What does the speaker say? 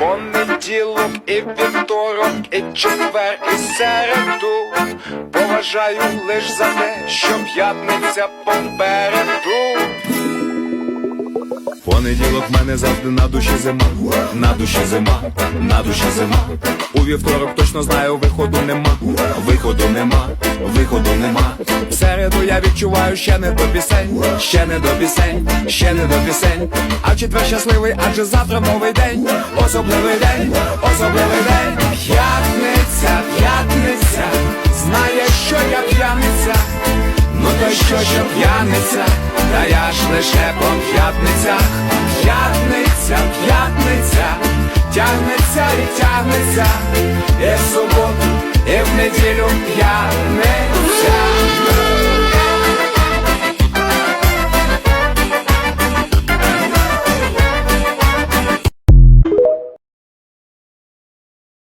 Понеділок і вівторок, і четвер, і середу Поважаю лиш за те, що п'ятниця попереду Понеділок в мене завжди на душі зима, на душі зима, на душі зима. У вівторок точно знаю, виходу нема, виходу нема, виходу нема. В середу я відчуваю ще не до пісень, ще не до пісень, ще не до пісень. А четвер щасливий, адже завтра новий день, особливий день, особливий день. П'ятниця, п'ятниця, знає, що я п'яниця. Ну то що, що п'яниця, та я ж лише по п'ятницях, п'ятниця, п'ятниця, тягнеться і тягнеться,